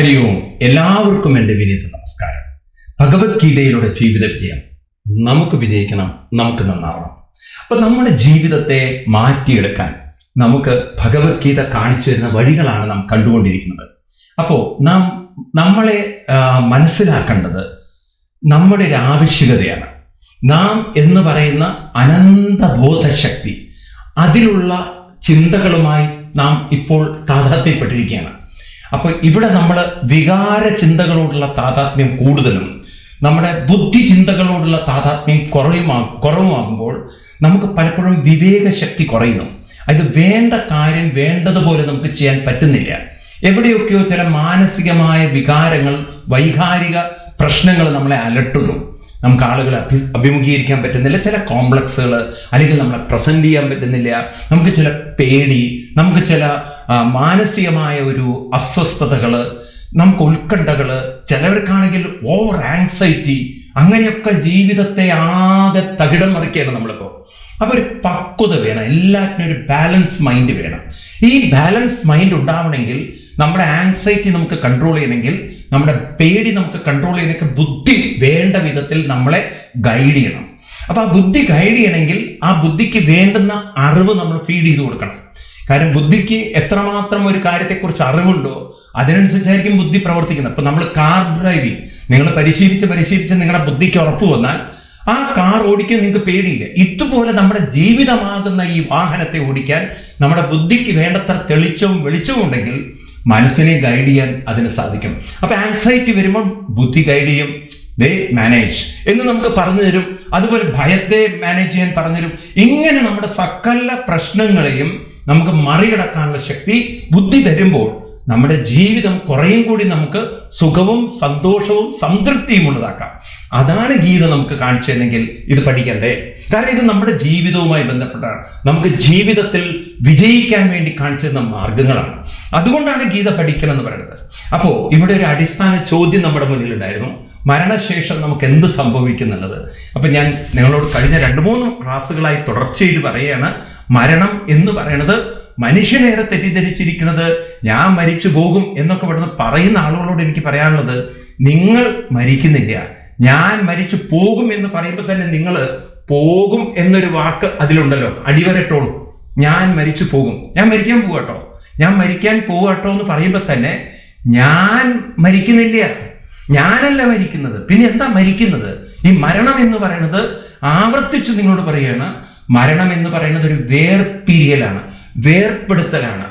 ഹരി ഓം എല്ലാവർക്കും എന്റെ വിനീത നമസ്കാരം. ഭഗവത്ഗീതയിലൂടെ ജീവിത വിജയം. നമുക്ക് വിജയിക്കണം നമുക്ക് നന്നാവണം. അപ്പൊ നമ്മുടെ ജീവിതത്തെ മാറ്റിയെടുക്കാൻ നമുക്ക് ഭഗവത്ഗീത കാണിച്ചു തരുന്ന വഴികളാണ് നാം കണ്ടുകൊണ്ടിരിക്കുന്നത്. അപ്പോൾ നാം നമ്മളെ മനസ്സിലാക്കേണ്ടത് നമ്മുടെ ഒരു ആവശ്യകതയാണ്. നാം എന്ന് പറയുന്ന അനന്ത ബോധശക്തി അതിലുള്ള ചിന്തകളുമായി നാം ഇപ്പോൾ താതാത്മ്യപ്പെട്ടിരിക്കുകയാണ്. അപ്പൊ ഇവിടെ നമ്മൾ വികാര ചിന്തകളോടുള്ള താതാത്മ്യം കൂടുതലും നമ്മുടെ ബുദ്ധി ചിന്തകളോടുള്ള താതാത്മ്യം കുറയുമാ കുറവുമാകുമ്പോൾ നമുക്ക് പലപ്പോഴും വിവേകശക്തി കുറയുന്നു. അത് വേണ്ട കാര്യം വേണ്ടതുപോലെ നമുക്ക് ചെയ്യാൻ പറ്റുന്നില്ല. എവിടെയൊക്കെയോ ചില മാനസികമായ വികാരങ്ങൾ വൈകാരിക പ്രശ്നങ്ങൾ നമ്മളെ അലട്ടുന്നു. നമുക്ക് ആളുകളെ അഭി അഭിമുഖീകരിക്കാൻ പറ്റുന്നില്ല ചില കോംപ്ലക്സുകൾ അല്ലെങ്കിൽ നമ്മളെ പ്രസന്റ് ചെയ്യാൻ പറ്റുന്നില്ല. നമുക്ക് ചില പേടി നമുക്ക് ചില മാനസികമായ ഒരു അസ്വസ്ഥതകൾ നമുക്ക് ഉത്കണ്ഠകൾ ചിലവർക്കാണെങ്കിൽ ഓവർ ആങ്സൈറ്റി അങ്ങനെയൊക്കെ ജീവിതത്തെ ആകെ തകിടം മറിക്കുകയാണ് നമ്മളിപ്പോൾ അപ്പൊ ഒരു പക്വത വേണം എല്ലാത്തിനും ഒരു ബാലൻസ് മൈൻഡ് വേണം. ഈ ബാലൻസ് മൈൻഡ് ഉണ്ടാവണമെങ്കിൽ നമ്മുടെ ആങ്സൈറ്റി നമുക്ക് കൺട്രോൾ ചെയ്യണമെങ്കിൽ നമ്മുടെ പേടി നമുക്ക് കൺട്രോൾ ചെയ്യണമെങ്കിൽ ബുദ്ധി വേണ്ട വിധത്തിൽ നമ്മളെ ഗൈഡ് ചെയ്യണം. അപ്പോൾ ആ ബുദ്ധി ഗൈഡ് ചെയ്യണമെങ്കിൽ ആ ബുദ്ധിക്ക് വേണ്ടുന്ന അറിവ് നമ്മൾ ഫീഡ് ചെയ്ത് കൊടുക്കണം. കാര്യം ബുദ്ധിക്ക് എത്രമാത്രം ഒരു കാര്യത്തെക്കുറിച്ച് അറിവുണ്ടോ അതിനനുസരിച്ചായിരിക്കും ബുദ്ധി പ്രവർത്തിക്കുന്നത്. അപ്പൊ നമ്മൾ കാർ ഡ്രൈവിംഗ് നിങ്ങൾ പരിശീലിച്ച് പരിശീലിച്ച് നിങ്ങളുടെ ബുദ്ധിക്ക് ഉറപ്പ് വന്നാൽ ആ കാർ ഓടിക്കാൻ നിങ്ങൾക്ക് പേടിയില്ല. ഇതുപോലെ നമ്മുടെ ജീവിതമാകുന്ന ഈ വാഹനത്തെ ഓടിക്കാൻ നമ്മുടെ ബുദ്ധിക്ക് വേണ്ടത്ര തെളിച്ചവും വെളിച്ചവും ഉണ്ടെങ്കിൽ മനസ്സിനെ ഗൈഡ് ചെയ്യാൻ അതിന് സാധിക്കും. അപ്പൊ ആങ്സൈറ്റി വരുമ്പോൾ ബുദ്ധി ഗൈഡ് ചെയ്യും ദേ മാനേജ് എന്ന് നമുക്ക് പറഞ്ഞു തരും അതുപോലെ ഭയത്തെ മാനേജ് ചെയ്യാൻ പറഞ്ഞു തരും. ഇങ്ങനെ നമ്മുടെ സകല പ്രശ്നങ്ങളെയും നമുക്ക് മറികടക്കാനുള്ള ശക്തി ബുദ്ധി തരുമ്പോൾ നമ്മുടെ ജീവിതം കുറേയും കൂടി നമുക്ക് സുഖവും സന്തോഷവും സംതൃപ്തിയും ഉള്ളതാക്കാം. അതാണ് ഗീത നമുക്ക് കാണിച്ചതെങ്കിൽ ഇത് പഠിക്കണ്ടേ? കാരണം ഇത് നമ്മുടെ ജീവിതവുമായി ബന്ധപ്പെട്ടാണ് നമുക്ക് ജീവിതത്തിൽ വിജയിക്കാൻ വേണ്ടി കാണിച്ചു തന്ന മാർഗങ്ങളാണ്. അതുകൊണ്ടാണ് ഗീത പഠിക്കണം എന്ന് പറയുന്നത്. അപ്പോൾ ഇവിടെ ഒരു അടിസ്ഥാന ചോദ്യം നമ്മുടെ മുന്നിലുണ്ടായിരുന്നു. മരണശേഷം നമുക്ക് എന്ത് സംഭവിക്കുന്നുള്ളത്? അപ്പൊ ഞാൻ നിങ്ങളോട് കഴിഞ്ഞ രണ്ട് മൂന്ന് ക്ലാസ്സുകളായി തുടർച്ചയിൽ പറയുകയാണ്. മരണം എന്ന് പറയുന്നത് മനുഷ്യനേറെ തെറ്റിദ്ധരിച്ചിരിക്കുന്നത് ഞാൻ മരിച്ചു പോകും എന്നൊക്കെ ഇവിടുന്ന് പറയുന്ന ആളുകളോട് എനിക്ക് പറയാനുള്ളത് നിങ്ങൾ മരിക്കുന്നില്ല. ഞാൻ മരിച്ചു പോകും എന്ന് പറയുമ്പോൾ തന്നെ നിങ്ങൾ പോകും എന്നൊരു വാക്ക് അതിലുണ്ടല്ലോ. അടിവരട്ടോളൂ. ഞാൻ മരിച്ചു പോകും. ഞാൻ മരിക്കാൻ പോകട്ടോ ഞാൻ മരിക്കാൻ പോകട്ടോ എന്ന് പറയുമ്പോൾ തന്നെ ഞാൻ മരിക്കുന്നില്ല. ഞാനല്ല മരിക്കുന്നത്. പിന്നെ എന്താ മരിക്കുന്നത്? ഈ മരണം എന്ന് പറയുന്നത് ആവർത്തിച്ച് നിങ്ങളോട് പറയുകയാണ് മരണം എന്ന് പറയുന്നത് ഒരു വേർപിരിയലാണ് വേർപ്പെടുത്തലാണ്.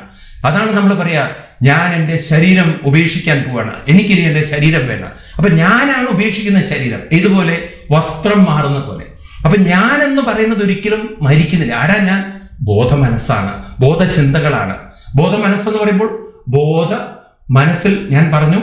അതാണ് നമ്മൾ പറയാ ഞാൻ എന്റെ ശരീരം ഉപേക്ഷിക്കാൻ പോവാണ്. എനിക്കിനി എന്റെ ശരീരം വേണം അപ്പൊ ഞാനാണ് ഉപേക്ഷിക്കുന്ന ശരീരം. ഇതുപോലെ വസ്ത്രം മാറുന്ന പോലെ. അപ്പൊ ഞാൻ എന്ന് പറയുന്നത് ഒരിക്കലും മരിക്കുന്നില്ല. ആരാ ഞാൻ? ബോധ മനസ്സാണ് ബോധചിന്തകളാണ്. ബോധ മനസ്സെന്ന് പറയുമ്പോൾ ബോധ മനസ്സിൽ ഞാൻ പറഞ്ഞു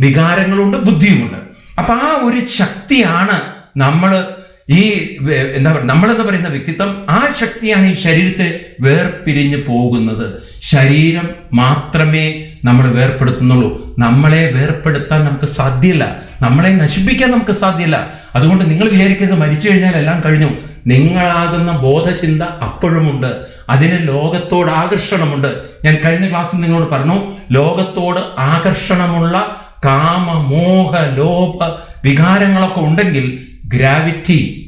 വികാരങ്ങളുണ്ട് ബുദ്ധിയുമുണ്ട്. അപ്പൊ ആ ഒരു ശക്തിയാണ് നമ്മൾ ഈ എന്താ പറയുക നമ്മളെന്ന് പറയുന്ന വ്യക്തിത്വം ആ ശക്തിയാണ് ഈ ശരീരത്തെ വേർപിരിഞ്ഞു പോകുന്നത്. ശരീരം മാത്രമേ നമ്മൾ വേർപ്പെടുത്തുന്നുള്ളൂ. നമ്മളെ വേർപ്പെടുത്താൻ നമുക്ക് സാധ്യല്ല. നമ്മളെ നശിപ്പിക്കാൻ നമുക്ക് സാധ്യല്ല. അതുകൊണ്ട് നിങ്ങൾ വിചാരിക്കരുത് മരിച്ചു കഴിഞ്ഞാൽ എല്ലാം കഴിഞ്ഞു. നിങ്ങളാകുന്ന ബോധചിന്ത അപ്പോഴുമുണ്ട്. അതിന് ലോകത്തോട് ആകർഷണമുണ്ട്. ഞാൻ കഴിഞ്ഞ ക്ലാസ്സിൽ നിങ്ങളോട് പറഞ്ഞു ലോകത്തോട് ആകർഷണമുള്ള കാമ മോഹ ലോഭ വികാരങ്ങളൊക്കെ ഉണ്ടെങ്കിൽ ഗ്രാവിറ്റി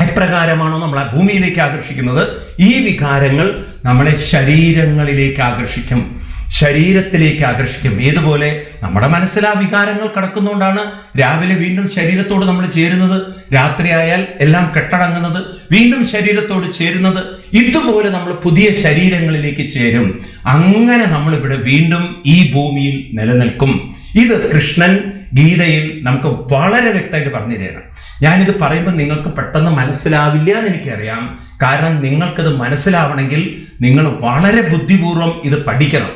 എപ്രകാരമാണോ നമ്മളെ ഭൂമിയിലേക്ക് ആകർഷിക്കുന്നത്? ഈ വികാരങ്ങൾ നമ്മളെ ശരീരങ്ങളിലേക്ക് ആകർഷിക്കും. ശരീരത്തിലേക്ക് ആകർഷിക്കും. ഏതുപോലെ? നമ്മുടെ മനസ്സിൽ ആ വികാരങ്ങൾ കടക്കുന്നതുകൊണ്ടാണ് രാവിലെ വീണ്ടും ശരീരത്തോട് നമ്മൾ ചേരുന്നത്. രാത്രിയായാൽ എല്ലാം കെട്ടടങ്ങുന്നത്. വീണ്ടും ശരീരത്തോട് ചേരുന്നത്. ഇതുപോലെ നമ്മൾ പുതിയ ശരീരങ്ങളിലേക്ക് ചേരും. അങ്ങനെ നമ്മൾ ഇവിടെ വീണ്ടും ഈ ഭൂമിയിൽ നിലനിൽക്കും. ഇത് കൃഷ്ണൻ ഗീതയിൽ നമുക്ക് വളരെ വ്യക്തമായിട്ട് പറഞ്ഞു തരണം ഞാനിത് പറയുമ്പോൾ നിങ്ങൾക്ക് പെട്ടെന്ന് മനസ്സിലാവില്ല എന്ന് എനിക്കറിയാം കാരണം നിങ്ങൾക്കത് മനസ്സിലാവണമെങ്കിൽ നിങ്ങൾ വളരെ ബുദ്ധിപൂർവം ഇത് പഠിക്കണം.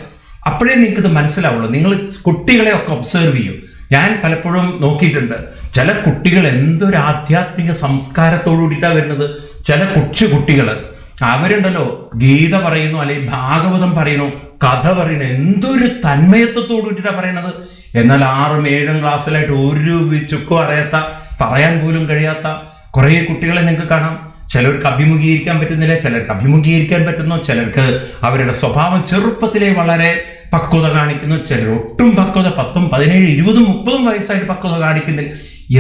അപ്പോഴേ നിങ്ങൾക്ക് ഇത് മനസ്സിലാവുള്ളൂ. നിങ്ങൾ കുട്ടികളെ ഒക്കെ ഒബ്സർവ് ചെയ്യും. ഞാൻ പലപ്പോഴും നോക്കിയിട്ടുണ്ട്. ചില കുട്ടികൾ എന്തൊരു ആധ്യാത്മിക സംസ്കാരത്തോടു കൂടിയിട്ടാണ് വരുന്നത്. ചില കൊച്ചു കുട്ടികൾ. അവരുണ്ടല്ലോ ഗീത പറയുന്നു അല്ലെങ്കിൽ ഭാഗവതം പറയുന്നു കഥ പറയുന്നു. എന്തൊരു തന്മയത്വത്തോടു കൂടിയിട്ടാണ് പറയണത് എന്നാൽ ആറും ഏഴും ക്ലാസ്സിലായിട്ട് ഒരു ചുക്കും അറിയാത്ത പറയാൻ പോലും കഴിയാത്ത കുറേ കുട്ടികളെ നിങ്ങൾക്ക് കാണാം. ചിലർക്ക് അഭിമുഖീകരിക്കാൻ പറ്റുന്നില്ല ചിലർക്ക് അഭിമുഖീകരിക്കാൻ പറ്റുന്നു ചിലർക്ക് അവരുടെ സ്വഭാവം ചെറുപ്പത്തിലെ വളരെ പക്വത കാണിക്കുന്നു ചിലർ ഒട്ടും പക്വത പത്തും പതിനേഴ് ഇരുപതും മുപ്പതും വയസ്സായിട്ട് പക്വത കാണിക്കുന്നില്ല.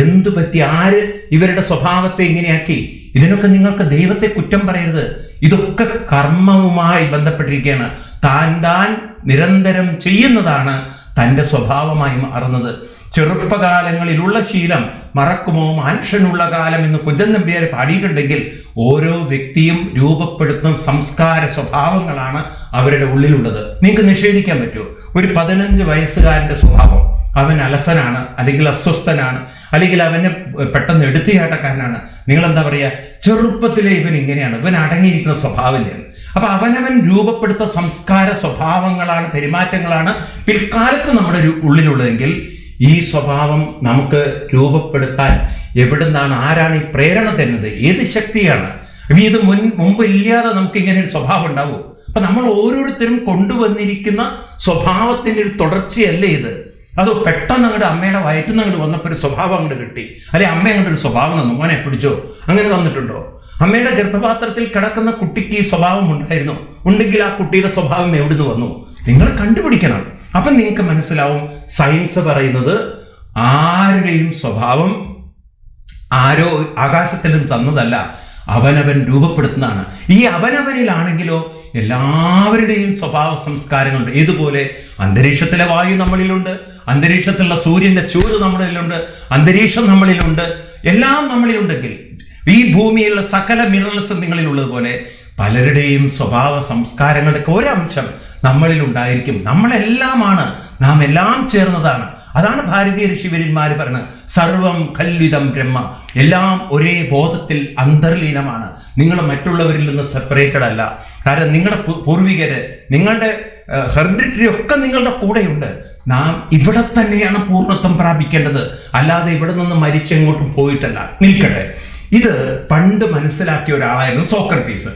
എന്തു പറ്റി? ആര് ഇവരുടെ സ്വഭാവത്തെ ഇങ്ങനെയാക്കി? ഇതിനൊക്കെ നിങ്ങൾക്ക് ദൈവത്തെ കുറ്റം പറയരുത്. ഇതൊക്കെ കർമ്മവുമായി ബന്ധപ്പെട്ടിരിക്കുകയാണ്. താൻ താൻ നിരന്തരം ചെയ്യുന്നതാണ് തന്റെ സ്വഭാവമായി മാറുന്നത് ചെറുപ്പകാലങ്ങളിലുള്ള ശീലം മറക്കുമോ? മനുഷ്യനുള്ള കാലം എന്ന് കുഞ്ചൻ നമ്പ്യാർ പാടിയിട്ടുണ്ടെങ്കിൽ ഓരോ വ്യക്തിയും രൂപപ്പെടുത്തുന്ന സംസ്കാര സ്വഭാവങ്ങളാണ് അവരുടെ ഉള്ളിലുള്ളത്. നിങ്ങൾക്ക് നിഷേധിക്കാൻ പറ്റുമോ? ഒരു പതിനഞ്ച് വയസ്സുകാരന്റെ സ്വഭാവം. അവൻ അലസനാണ് അല്ലെങ്കിൽ അസ്വസ്ഥനാണ് അല്ലെങ്കിൽ അവന് പെട്ടെന്ന് എടുത്തുചാട്ടക്കാരനാണ് നിങ്ങൾ എന്താ പറയുക ചെറുപ്പത്തിലെ ഇവൻ ഇങ്ങനെയാണ്. ഇവൻ അടങ്ങിയിരിക്കുന്ന സ്വഭാവമില്ലാണ് അപ്പൊ അവനവൻ രൂപപ്പെടുത്ത സംസ്കാര സ്വഭാവങ്ങളാണ് പെരുമാറ്റങ്ങളാണ് പിൽക്കാലത്ത് നമ്മുടെ ഉള്ളിലുള്ളതെങ്കിൽ ഈ സ്വഭാവം നമുക്ക് രൂപപ്പെടുത്താൻ എവിടുന്നാണ് ആരാണ് ഈ പ്രേരണ തരുന്നത് ഏത് ശക്തിയാണ്? ഇനി ഇത് മുൻ മുമ്പ് ഇല്ലാതെ നമുക്ക് ഇങ്ങനെ ഒരു സ്വഭാവം ഉണ്ടാവും? അപ്പൊ നമ്മൾ ഓരോരുത്തരും കൊണ്ടുവന്നിരിക്കുന്ന സ്വഭാവത്തിന്റെ ഒരു തുടർച്ചയല്ലേ ഇത്? അത് പെട്ടെന്ന് അങ്ങോട്ട് അമ്മയുടെ വയറ്റിൽ നിന്ന് അങ്ങോട്ട് വന്നപ്പോൾ ഒരു സ്വഭാവം അങ്ങോട്ട് കിട്ടി? അല്ലെ അമ്മ അങ്ങോട്ട് ഒരു സ്വഭാവം തന്നു മോനെ പിടിച്ചോ? അങ്ങനെ തന്നിട്ടുണ്ടോ? അമ്മയുടെ ഗർഭപാത്രത്തിൽ കിടക്കുന്ന കുട്ടിക്ക് ഈ സ്വഭാവം ഉണ്ടായിരുന്നു. ഉണ്ടെങ്കിൽ ആ കുട്ടിയുടെ സ്വഭാവം എവിടുന്ന് വന്നു? നിങ്ങൾ കണ്ടുപിടിക്കണം. അപ്പം നിങ്ങൾക്ക് മനസ്സിലാവും സയൻസ് പറയുന്നത് ആരുടെയും സ്വഭാവം ആരോ ആകാശത്തിലും തന്നതല്ല അവനവൻ രൂപപ്പെടുത്തുന്നതാണ്. ഈ അവനവനിലാണെങ്കിലോ എല്ലാവരുടെയും സ്വഭാവ സംസ്കാരങ്ങളുണ്ട്. ഇതുപോലെ അന്തരീക്ഷത്തിലെ വായു നമ്മളിലുണ്ട് അന്തരീക്ഷത്തിലുള്ള സൂര്യന്റെ ചൂട് നമ്മളിലുണ്ട് അന്തരീക്ഷം നമ്മളിലുണ്ട് എല്ലാം നമ്മളിലുണ്ടെങ്കിൽ ഈ ഭൂമിയിലുള്ള സകല മിനറൽസ് നിങ്ങളിലുള്ളതുപോലെ പലരുടെയും സ്വഭാവ സംസ്കാരങ്ങളുടെ ഒരംശം നമ്മളിൽ ഉണ്ടായിരിക്കും നമ്മളെല്ലാമാണ്. നാം എല്ലാം ചേർന്നതാണ്. അതാണ് ഭാരതീയ ഋഷിവര്യന്മാർ പറയുന്നത് സർവം കല്വിതം ബ്രഹ്മ. എല്ലാം ഒരേ ബോധത്തിൽ അന്തർലീനമാണ്. നിങ്ങൾ മറ്റുള്ളവരിൽ നിന്ന് സെപ്പറേറ്റഡ് അല്ല. കാരണം നിങ്ങളുടെ പൂർവികര് നിങ്ങളുടെ ഹെറിഡിറ്ററി ഒക്കെ നിങ്ങളുടെ കൂടെയുണ്ട്. നാം ഇവിടെ തന്നെയാണ് പൂർണത്വം പ്രാപിക്കേണ്ടത്. അല്ലാതെ ഇവിടെ നിന്ന് മരിച്ചെങ്ങോട്ടും പോയിട്ടല്ല. നിൽക്കട്ടെ. ഇത് പണ്ട് മനസ്സിലാക്കിയ ഒരാളായിരുന്നു സോക്രട്ടീസ്.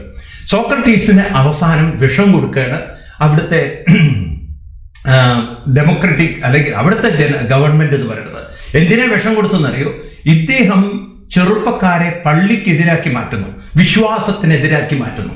സോക്രട്ടീസിന് അവസാനം വിഷം കൊടുക്കുകയാണ്. അവിടുത്തെ ഡെമോക്രറ്റിക് അല്ലെങ്കിൽ അവിടുത്തെ ജന ഗവൺമെന്റ് എന്ന് പറയുന്നത്. എന്തിനാ വിഷം കൊടുത്തെന്നറിയോ? ഇദ്ദേഹം ചെറുപ്പക്കാരെ പള്ളിക്കെതിരാക്കി മാറ്റുന്നു. വിശ്വാസത്തിനെതിരാക്കി മാറ്റുന്നു.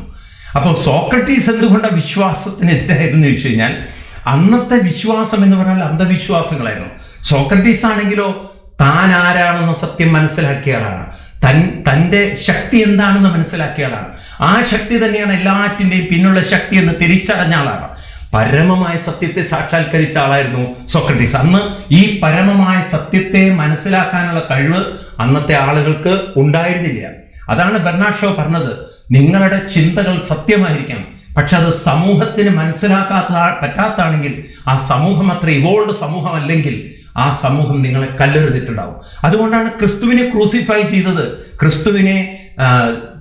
അപ്പോൾ സോക്രട്ടീസ് എന്തുകൊണ്ടാണ് വിശ്വാസത്തിനെതിരായതെന്ന് ചോദിച്ചു കഴിഞ്ഞാൽ അന്നത്തെ വിശ്വാസം എന്ന് പറഞ്ഞാൽ അന്ധവിശ്വാസങ്ങളായിരുന്നു. സോക്രട്ടീസ് ആണെങ്കിലോ താൻ ആരാണെന്ന സത്യം മനസ്സിലാക്കിയ ആളാണ്. തൻ തന്റെ ശക്തി എന്താണെന്ന് മനസ്സിലാക്കിയ ആളാണ് ആ ശക്തി തന്നെയാണ് എല്ലാറ്റിന്റെയും പിന്നുള്ള ശക്തി എന്ന് തിരിച്ചറിഞ്ഞ ആളാണ്. പരമമായ സത്യത്തെ സാക്ഷാത്കരിച്ച ആളായിരുന്നു സോക്രട്ടീസ്. അന്ന് ഈ പരമമായ സത്യത്തെ മനസ്സിലാക്കാനുള്ള കഴിവ് അന്നത്തെ ആളുകൾക്ക് ഉണ്ടായിരുന്നില്ല. അതാണ് ബെർണാഡ് പറഞ്ഞത്. നിങ്ങളുടെ ചിന്തകൾ സത്യമായിരിക്കാം പക്ഷെ അത് സമൂഹത്തിന് മനസ്സിലാക്കാത്ത പറ്റാത്താണെങ്കിൽ ആ സമൂഹം അത്ര ഇവോൾഡ് സമൂഹം അല്ലെങ്കിൽ ആ സമൂഹം നിങ്ങളെ കല്ലെറിഞ്ഞിട്ടുണ്ടാവും. അതുകൊണ്ടാണ് ക്രിസ്തുവിനെ ക്രൂസിഫൈ ചെയ്തത്. ക്രിസ്തുവിനെ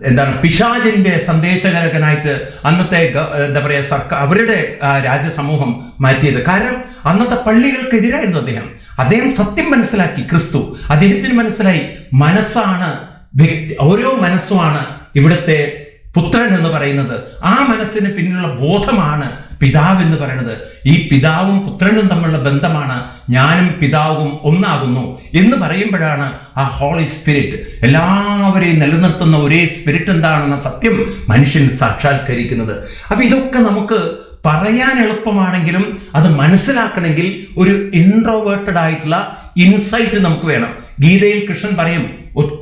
എന്താണ് പിശാചിന്റെ സന്ദേശകരകനായിട്ട് അന്നത്തെ എന്താ പറയുക സർക്കാർ അവരുടെ രാജ്യസമൂഹം മാറ്റിയത്. കാരണം അന്നത്തെ പള്ളികൾക്കെതിരായിരുന്നു അദ്ദേഹം. അദ്ദേഹം സത്യം മനസ്സിലാക്കി ക്രിസ്തു. അദ്ദേഹത്തിന് മനസ്സിലായി മനസ്സാണ് വ്യക്തി ഓരോ മനസ്സുമാണ് ഇവിടുത്തെ പുത്രൻ എന്ന് പറയുന്നത് ആ മനസ്സിന് പിന്നിലുള്ള ബോധമാണ് പിതാവ് എന്ന് പറയുന്നത്. ഈ പിതാവും പുത്രനും തമ്മിലുള്ള ബന്ധമാണ് ഞാനും പിതാവും ഒന്നാകുന്നു എന്ന് പറയുമ്പോഴാണ് ആ ഹോളി സ്പിരിറ്റ് എല്ലാവരെയും നിലനിർത്തുന്ന ഒരേ സ്പിരിറ്റ് എന്താണെന്ന സത്യം മനുഷ്യൻ സാക്ഷാത്കരിക്കുന്നത്. അപ്പൊ ഇതൊക്കെ നമുക്ക് പറയാൻ എളുപ്പമാണെങ്കിലും അത് മനസ്സിലാക്കണമെങ്കിൽ ഒരു ഇൻട്രോവേർട്ടഡ് ആയിട്ടുള്ള ഇൻസൈറ്റ് നമുക്ക് വേണം. ഗീതയിൽ കൃഷ്ണൻ പറയും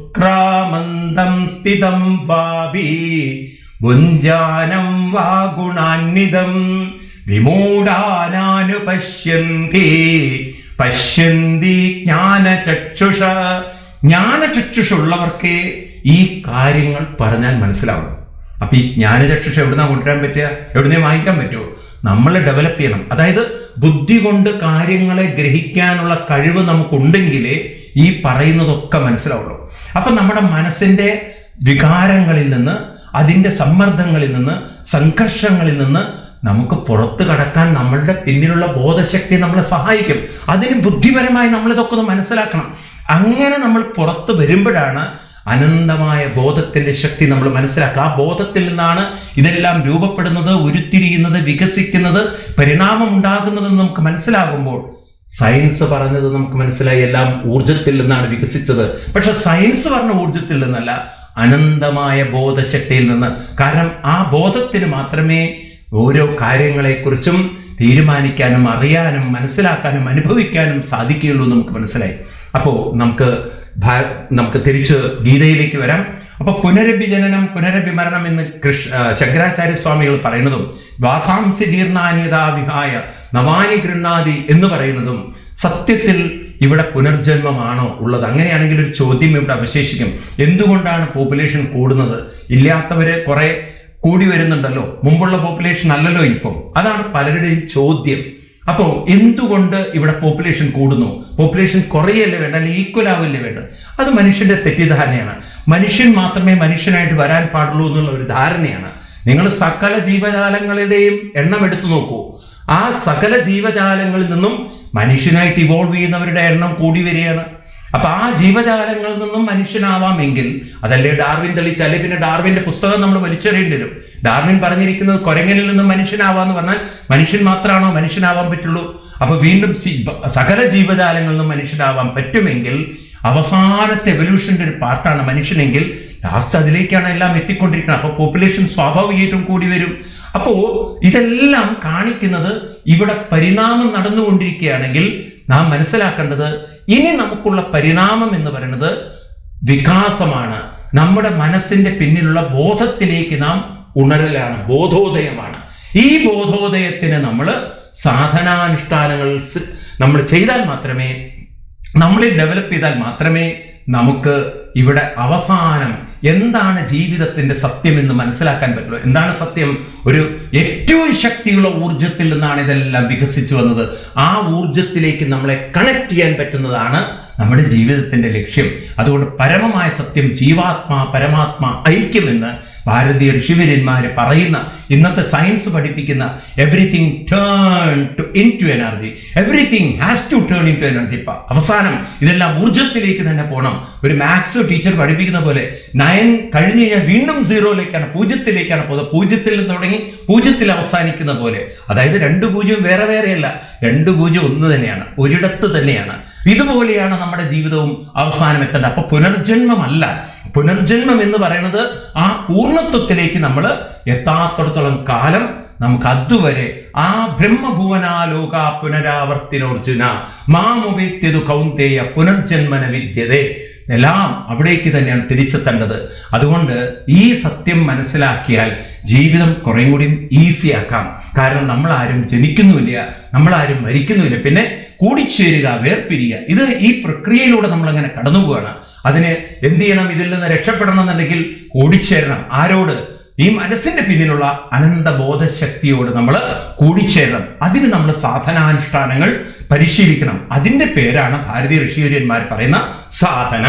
ഉത്ക്രാമന്തം സ്ഥിതം വാപി ഭുഞ്ചാനം വാ ഗുണാന്വിതം വിമൂഢാനു പശ്യന്തി ജ്ഞാനചക്ഷുഷ ജ്ഞാനചക്ഷുഷ ജ്ഞാനചക്ഷുഷുള്ളവർക്കേ ഈ കാര്യങ്ങൾ പറഞ്ഞാൽ മനസ്സിലാവുള്ളൂ. അപ്പൊ ഈ ജ്ഞാനചക്ഷുഷ എവിടുന്നാ കൊണ്ടുവരാൻ പറ്റുക? എവിടുന്നേ വാങ്ങിക്കാൻ പറ്റുമോ നമ്മൾ ഡെവലപ്പ് ചെയ്യണം. അതായത് ബുദ്ധി കൊണ്ട് കാര്യങ്ങളെ ഗ്രഹിക്കാനുള്ള കഴിവ് നമുക്കുണ്ടെങ്കിലേ ഈ പറയുന്നതൊക്കെ മനസ്സിലാവുള്ളൂ. അപ്പൊ നമ്മുടെ മനസ്സിന്റെ വികാരങ്ങളിൽ നിന്ന് അതിന്റെ സമ്മർദ്ദങ്ങളിൽ നിന്ന് സംഘർഷങ്ങളിൽ നിന്ന് നമുക്ക് പുറത്തു കടക്കാൻ നമ്മളുടെ പിന്നിലുള്ള ബോധശക്തി നമ്മളെ സഹായിക്കും. അതിന് ബുദ്ധിപരമായി നമ്മൾ ഇതൊക്കെ ഒന്ന് മനസ്സിലാക്കണം. അങ്ങനെ നമ്മൾ പുറത്ത് വരുമ്പോഴാണ് അനന്തമായ ബോധത്തിന്റെ ശക്തി നമ്മൾ മനസ്സിലാക്കുക. ആ ബോധത്തിൽ നിന്നാണ് ഇതെല്ലാം രൂപപ്പെടുന്നത് ഉരുത്തിരിയുന്നത് വികസിക്കുന്നത് പരിണാമം ഉണ്ടാകുന്നതെന്ന് നമുക്ക് മനസ്സിലാകുമ്പോൾ സയൻസ് പറഞ്ഞത് നമുക്ക് മനസ്സിലായി. എല്ലാം ഊർജത്തിൽ നിന്നാണ് വികസിച്ചത്. പക്ഷെ സയൻസ് പറഞ്ഞ ഊർജത്തിൽ നിന്നല്ല അനന്തമായ ബോധശക്തിയിൽ നിന്ന്. കാരണം ആ ബോധത്തിന് മാത്രമേ ഓരോ കാര്യങ്ങളെക്കുറിച്ചും തീരുമാനിക്കാനും അറിയാനും മനസ്സിലാക്കാനും അനുഭവിക്കാനും സാധിക്കുകയുള്ളൂ നമുക്ക് മനസ്സിലായി. അപ്പോൾ നമുക്ക് നമുക്ക് തിരിച്ച് ഗീതയിലേക്ക് വരാം. അപ്പൊ പുനരഭിജനനം പുനരഭിമരണം എന്ന് കൃഷ് ശങ്കരാചാര്യ സ്വാമികൾ പറയുന്നതും വാസാംസി ജീർണാനിയതാ വിഹായ നവാനി ഗൃണ്ണാതി എന്ന് പറയുന്നതും സത്യത്തിൽ ഇവിടെ പുനർജന്മമാണോ ഉള്ളത്? അങ്ങനെയാണെങ്കിൽ ഒരു ചോദ്യം ഇവിടെ അവശേഷിക്കും. എന്തുകൊണ്ടാണ് പോപ്പുലേഷൻ കൂടുന്നത്? ഇല്ലാത്തവര് കുറെ കൂടി വരുന്നുണ്ടല്ലോ. മുമ്പുള്ള പോപ്പുലേഷൻ അല്ലല്ലോ ഇപ്പം. അതാണ് പലരുടെയും ചോദ്യം. അപ്പോൾ എന്തുകൊണ്ട് ഇവിടെ പോപ്പുലേഷൻ കൂടുന്നു? പോപ്പുലേഷൻ കുറയല്ലേ വേണ്ട അല്ലെങ്കിൽ ഈക്വൽ ആവല്ലേ വേണ്ട അത് മനുഷ്യന്റെ തെറ്റിദ്ധാരണയാണ്. മനുഷ്യൻ മാത്രമേ മനുഷ്യനായിട്ട് വരാൻ പാടുള്ളൂ എന്നുള്ള ഒരു ധാരണയാണ്. നിങ്ങൾ സകല ജീവജാലങ്ങളുടെയും എണ്ണം എടുത്തു നോക്കൂ. ആ സകല ജീവജാലങ്ങളിൽ നിന്നും മനുഷ്യനായിട്ട് ഇവോൾവ് ചെയ്യുന്നവരുടെ എണ്ണം കൂടി വരികയാണ്. അപ്പൊ ആ ജീവജാലങ്ങളിൽ നിന്നും മനുഷ്യനാവാമെങ്കിൽ അതല്ലേ ഡാർവിൻ തെളിച്ചല്ലേ പിന്നെ ഡാർവിന്റെ പുസ്തകം നമ്മൾ വലിച്ചെറിയേണ്ടി വരും. ഡാർവിൻ പറഞ്ഞിരിക്കുന്നത് കൊരങ്ങനിൽ നിന്നും മനുഷ്യനാവാന്ന് പറഞ്ഞാൽ മനുഷ്യൻ മാത്രമാണോ മനുഷ്യനാവാൻ പറ്റുള്ളൂ? അപ്പൊ വീണ്ടും സകല ജീവജാലങ്ങളിൽ നിന്നും മനുഷ്യനാവാൻ പറ്റുമെങ്കിൽ അവസാനത്തെ എവല്യൂഷന്റെ ഒരു പാർട്ടാണ് മനുഷ്യനെങ്കിൽ ലാസ്റ്റ് അതിലേക്കാണ് എല്ലാം എത്തിക്കൊണ്ടിരിക്കുന്നത്. അപ്പോൾ പോപ്പുലേഷൻ സ്വാഭാവികമായിട്ടും കൂടി വരും. അപ്പോൾ ഇതെല്ലാം കാണിക്കുന്നത് ഇവിടെ പരിണാമം നടന്നുകൊണ്ടിരിക്കുകയാണെങ്കിൽ നാം മനസ്സിലാക്കേണ്ടത് ഇനി നമുക്കുള്ള പരിണാമം എന്ന് പറയുന്നത് വികാസമാണ്. നമ്മുടെ മനസ്സിന്റെ പിന്നിലുള്ള ബോധത്തിലേക്ക് നാം ഉണരലാണ് ബോധോദയമാണ്. ഈ ബോധോദയത്തിന് നമ്മൾ സാധനാനുഷ്ഠാനങ്ങൾ നമ്മൾ ചെയ്താൽ മാത്രമേ നമ്മളിൽ ഡെവലപ്പ് ചെയ്താൽ മാത്രമേ നമുക്ക് ഇവിടെ അവസാനം എന്താണ് ജീവിതത്തിന്റെ സത്യം എന്ന് മനസ്സിലാക്കാൻ പറ്റുള്ളൂ. എന്താണ് സത്യം? ഒരു ഏറ്റവും ശക്തിയുള്ള ഊർജത്തിൽ നിന്നാണ് ഇതെല്ലാം വികസിച്ചു വന്നത്. ആ ഊർജത്തിലേക്ക് നമ്മളെ കണക്ട് ചെയ്യാൻ പറ്റുന്നതാണ് നമ്മുടെ ജീവിതത്തിന്റെ ലക്ഷ്യം. അതുകൊണ്ട് പരമമായ സത്യം ജീവാത്മാ പരമാത്മാ ഐക്യമെന്ന് ഭാരതീയ ഋഷിവര്യന്മാര് പറയുന്ന ഇന്നത്തെ സയൻസ് പഠിപ്പിക്കുന്ന everything turn to in to energy everything has to turn in to energy ഇപ്പൊ അവസാനം ഇതെല്ലാം ഊർജത്തിലേക്ക് തന്നെ പോകണം ഒരു മാത്സ് ടീച്ചർ പഠിപ്പിക്കുന്ന പോലെ നയൻ കഴിഞ്ഞു കഴിഞ്ഞാൽ വീണ്ടും സീറോയിലേക്കാണ് പൂജ്യത്തിലേക്കാണ് പോകുന്നത്. പൂജ്യത്തിൽ നിന്ന് തുടങ്ങി പൂജ്യത്തിൽ അവസാനിക്കുന്ന പോലെ. അതായത് രണ്ട് പൂജ്യം വേറെ വേറെയല്ല രണ്ട് പൂജ്യം ഒന്ന് തന്നെയാണ് ഒരിടത്ത് തന്നെയാണ്. ഇതുപോലെയാണ് നമ്മുടെ ജീവിതവും അവസാനം എത്തേണ്ടത്. അപ്പൊ പുനർജന്മമല്ല. പുനർജന്മം എന്ന് പറയുന്നത് ആ പൂർണത്വത്തിലേക്ക് നമ്മൾ എത്താത്തിടത്തോളം കാലം നമുക്ക് അതുവരെ ആ ബ്രഹ്മഭുവനാലോക പുനരാവർത്തിനോർജുന മാമുപേത്യതു കൗന്തേയ പുനർജന്മന വിദ്യതേ. എല്ലാം അവിടേക്ക് തന്നെയാണ് തിരിച്ചെത്തേണ്ടത്. അതുകൊണ്ട് ഈ സത്യം മനസ്സിലാക്കിയാൽ ജീവിതം കുറേ കൂടി ഈസി ആക്കാം. കാരണം നമ്മൾ നമ്മളാരും ജനിക്കുന്നുമില്ല നമ്മളാരും മരിക്കുന്നുമില്ല. പിന്നെ കൂടിച്ചേരുക വേർപിരിയുക ഇത് ഈ പ്രക്രിയയിലൂടെ നമ്മൾ അങ്ങനെ കടന്നു പോവുകയാണ് അതിന് എന്ത് ചെയ്യണം? ഇതിൽ നിന്ന് രക്ഷപ്പെടണം എന്നുണ്ടെങ്കിൽ കൂടിച്ചേരണം. ആരോട്? ഈ മനസ്സിന്റെ പിന്നിലുള്ള അനന്ത ബോധശക്തിയോട് നമ്മൾ കൂടിച്ചേരണം. അതിന് നമ്മൾ സാധനാനുഷ്ഠാനങ്ങൾ പരിശീലിക്കണം. അതിന്റെ പേരാണ് ഭാരതീയ ഋഷിവര്യന്മാർ പറയുന്ന സാധന.